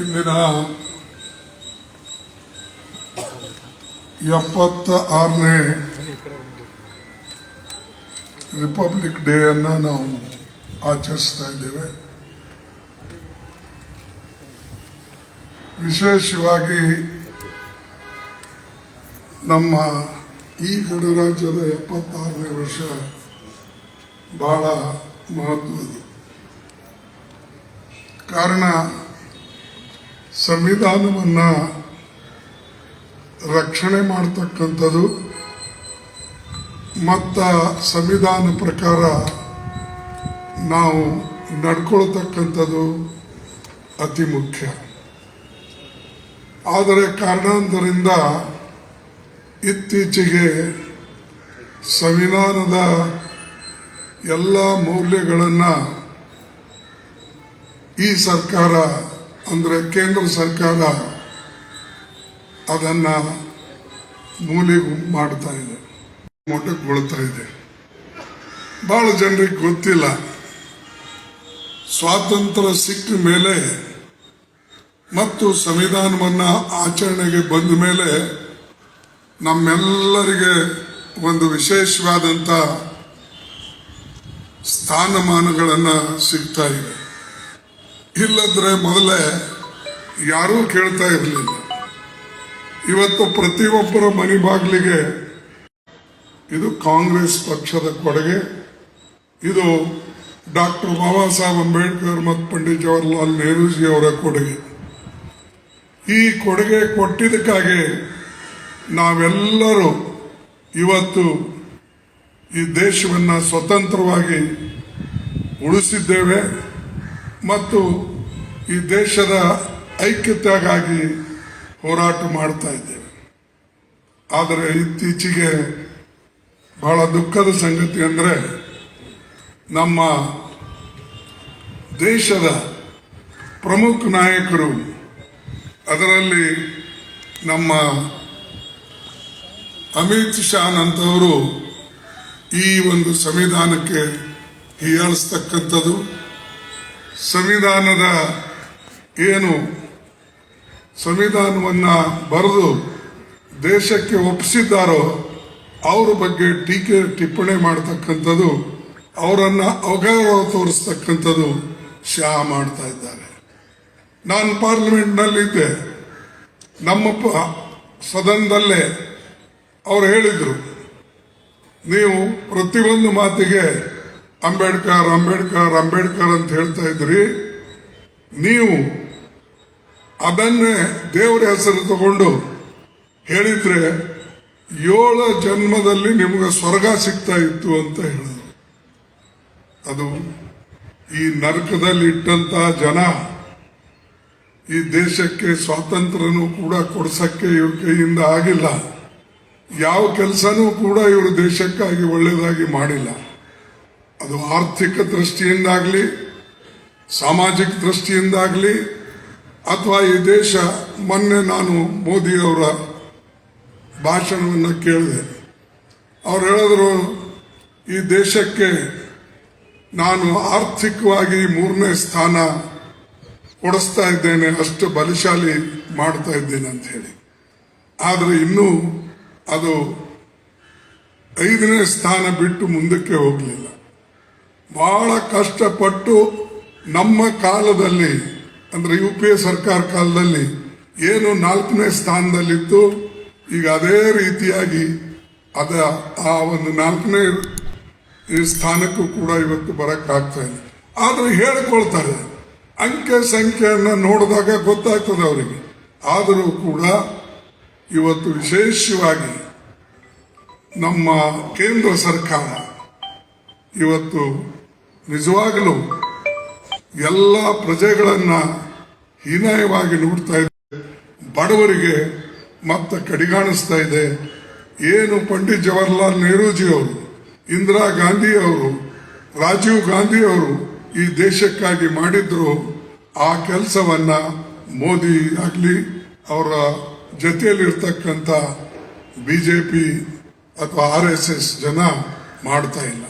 ಇಂದಿನ ಎಪ್ಪತ್ತ ಆರನೇ ರಿಪಬ್ಲಿಕ್ ಡೇ ಅನ್ನು ನಾವು ಆಚರಿಸ್ತಾ ಇದ್ದೇವೆ. ವಿಶೇಷವಾಗಿ ನಮ್ಮ ಈ ಗಣರಾಜ್ಯದ ಎಪ್ಪತ್ತಾರನೇ ವರ್ಷ ಬಹಳ ಮಹತ್ವದ್ದು. ಕಾರಣ ಸಂವಿಧಾನವನ್ನು ರಕ್ಷಣೆ ಮಾಡ್ತಕ್ಕಂಥದ್ದು ಮತ್ತು ಸಂವಿಧಾನ ಪ್ರಕಾರ ನಾವು ನಡ್ಕೊಳ್ತಕ್ಕಂಥದ್ದು ಅತಿ ಮುಖ್ಯ. ಆದರೆ ಕಾರಣಾಂತರಿಂದ ಇತ್ತೀಚೆಗೆ ಸಂವಿಧಾನದ ಎಲ್ಲ ಮೌಲ್ಯಗಳನ್ನು ಈ ಸರ್ಕಾರ ಅಂದರೆ ಕೇಂದ್ರ ಸರ್ಕಾರ ಅದನ್ನು ಮೂಲೆಗೂ ಮಾಡ್ತಾ ಇದೆ ಮೊಟಕುಗೊಳ್ತಾ ಇದೆ. ಭಾಳ ಜನರಿಗೆ ಗೊತ್ತಿಲ್ಲ. ಸ್ವಾತಂತ್ರ್ಯ ಸಿಕ್ಕ ಮೇಲೆ ಮತ್ತು ಸಂವಿಧಾನವನ್ನು ಆಚರಣೆಗೆ ಬಂದ ಮೇಲೆ ನಮ್ಮೆಲ್ಲರಿಗೆ ಒಂದು ವಿಶೇಷವಾದಂಥ ಸ್ಥಾನಮಾನಗಳನ್ನು ಸಿಗ್ತಾ ಇವೆ. ಇಲ್ಲದ್ರೆ ಮೊದಲೇ ಯಾರೂ ಕೇಳ್ತಾ ಇರಲಿಲ್ಲ. ಇವತ್ತು ಪ್ರತಿಯೊಬ್ಬರ ಮನೆ ಬಾಗಿಲಿಗೆ ಇದು ಕಾಂಗ್ರೆಸ್ ಪಕ್ಷದ ಕೊಡುಗೆ. ಇದು ಡಾಕ್ಟರ್ ಬಾಬಾ ಸಾಹೇಬ್ ಅಂಬೇಡ್ಕರ್ ಮತ್ತು ಪಂಡಿತ್ ಜವಾಹರ್ಲಾಲ್ ನೆಹರೂಜಿ ಅವರ ಕೊಡುಗೆ. ಈ ಕೊಡುಗೆ ಕೊಟ್ಟಿದ್ದಕ್ಕಾಗಿ ನಾವೆಲ್ಲರೂ ಇವತ್ತು ಈ ದೇಶವನ್ನು ಸ್ವತಂತ್ರವಾಗಿ ಉಳಿಸಿದ್ದೇವೆ. ಮತ್ತು ಈ ದೇಶದ ಐಕ್ಯತೆಗಾಗಿ ಹೋರಾಟ ಮಾಡ್ತಾ ಇದ್ದೇವೆ. ಆದರೆ ಇತ್ತೀಚೆಗೆ ಬಹಳ ದುಃಖದ ಸಂಗತಿ ಅಂದರೆ ನಮ್ಮ ದೇಶದ ಪ್ರಮುಖ ನಾಯಕರು, ಅದರಲ್ಲಿ ನಮ್ಮ ಅಮಿತ್ ಶಾನಂತವರು ಈ ಒಂದು ಸಂವಿಧಾನಕ್ಕೆ ಹೀಯಾಳಿಸ್ತಕ್ಕಂಥದ್ದು. ಸಂವಿಧಾನದ ಏನು ಸಂವಿಧಾನವನ್ನು ಬರೆದು ದೇಶಕ್ಕೆ ಒಪ್ಪಿಸಿದ್ದಾರೋ ಅವ್ರ ಬಗ್ಗೆ ಟೀಕೆ ಟಿಪ್ಪಣಿ ಮಾಡ್ತಕ್ಕಂಥದ್ದು, ಅವರನ್ನು ಅವಗೌರವ ತೋರಿಸ್ತಕ್ಕಂಥದ್ದು ಶಾ ಮಾಡ್ತಾ ಇದ್ದಾರೆ. ನಾನು ಪಾರ್ಲಿಮೆಂಟ್ನಲ್ಲಿದ್ದೆ. ನಮ್ಮ ಸದನದಲ್ಲೇ ಅವ್ರು ಹೇಳಿದರು, ನೀವು ಪ್ರತಿಯೊಂದು ಮಾತಿಗೆ ಅಂಬೇಡ್ಕರ್ ಅಂಬೇಡ್ಕರ್ ಅಂಬೇಡ್ಕರ್ ಅಂತ ಹೇಳ್ತಾ ಇದ್ರಿ. ನೀವು ಅದನ್ನೇ ದೇವರ ಹೆಸರು ತಗೊಂಡು ಹೇಳಿದ್ರೆ ಏಳು ಜನ್ಮದಲ್ಲಿ ನಿಮಗೆ ಸ್ವರ್ಗ ಸಿಗ್ತಾ ಇತ್ತು ಅಂತ ಹೇಳಿದ್ರು. ಅದು ಈ ನರಕದಲ್ಲಿ ಇಟ್ಟಂತ ಜನ ಈ ದೇಶಕ್ಕೆ ಸ್ವಾತಂತ್ರ್ಯನೂ ಕೂಡ ಕೊಡ್ಸಕ್ಕೆ ಇವ್ರ ಕೈಯಿಂದ ಆಗಿಲ್ಲ. ಯಾವ ಕೆಲಸನೂ ಕೂಡ ಇವರು ದೇಶಕ್ಕಾಗಿ ಒಳ್ಳೆಯದಾಗಿ ಮಾಡಿಲ್ಲ. ಅದು ಆರ್ಥಿಕ ದೃಷ್ಟಿಯಿಂದಾಗಲಿ, ಸಾಮಾಜಿಕ ದೃಷ್ಟಿಯಿಂದಾಗಲಿ, ಅಥವಾ ಈ ದೇಶ ಮೊನ್ನೆ ನಾನು ಮೋದಿಯವರ ಭಾಷಣವನ್ನು ಕೇಳಿದೆ. ಅವ್ರು ಹೇಳಿದ್ರು, ಈ ದೇಶಕ್ಕೆ ನಾನು ಆರ್ಥಿಕವಾಗಿ ಮೂರನೇ ಸ್ಥಾನ ಕೊಡಿಸ್ತಾ ಇದ್ದೇನೆ, ಅಷ್ಟು ಬಲಶಾಲಿ ಮಾಡ್ತಾ ಇದ್ದೇನೆ ಅಂತ ಹೇಳಿ. ಆದರೆ ಇನ್ನೂ ಅದು ಐದನೇ ಸ್ಥಾನ ಬಿಟ್ಟು ಮುಂದಕ್ಕೆ ಹೋಗಲಿಲ್ಲ. ಬಹಳ ಕಷ್ಟಪಟ್ಟು ನಮ್ಮ ಕಾಲದಲ್ಲಿ, ಅಂದ್ರೆ ಯು ಪಿ ಎ ಸರ್ಕಾರ ಕಾಲದಲ್ಲಿ ಏನು ನಾಲ್ಕನೇ ಸ್ಥಾನದಲ್ಲಿತ್ತು, ಈಗ ಅದೇ ರೀತಿಯಾಗಿ ಅದ ಆ ಒಂದು ನಾಲ್ಕನೇ ಸ್ಥಾನಕ್ಕೂ ಕೂಡ ಇವತ್ತು ಬರೋಕ್ಕಾಗ್ತಾ ಇದೆ. ಆದ್ರೆ ಹೇಳ್ಕೊಳ್ತಾರೆ, ಅಂಕೆ ಸಂಖ್ಯೆಯನ್ನು ನೋಡಿದಾಗ ಗೊತ್ತಾಗ್ತದೆ ಅವರಿಗೆ. ಆದರೂ ಕೂಡ ಇವತ್ತು ವಿಶೇಷವಾಗಿ ನಮ್ಮ ಕೇಂದ್ರ ಸರ್ಕಾರ ಇವತ್ತು ನಿಜವಾಗಲೂ ಎಲ್ಲ ಪ್ರಜೆಗಳನ್ನ ಹೀನಾಯವಾಗಿ ನೋಡ್ತಾ ಇದೆ. ಬಡವರಿಗೆ ಮತ್ತೆ ಕಡಿಗಾಣಿಸ್ತಾ ಇದೆ. ಏನು ಪಂಡಿತ್ ಜವಾಹರ್ಲಾಲ್ ನೆಹರೂಜಿ ಅವರು, ಇಂದಿರಾ ಗಾಂಧಿ ಅವರು, ರಾಜೀವ್ ಗಾಂಧಿ ಅವರು ಈ ದೇಶಕ್ಕಾಗಿ ಮಾಡಿದ್ರು, ಆ ಕೆಲಸವನ್ನ ಮೋದಿ ಆಗಲಿ, ಅವರ ಜೊತೆಯಲ್ಲಿರ್ತಕ್ಕಂಥ ಬಿ ಜೆ ಪಿ ಅಥವಾ ಆರ್ ಎಸ್ ಎಸ್ ಜನ ಮಾಡ್ತಾ ಇಲ್ಲ.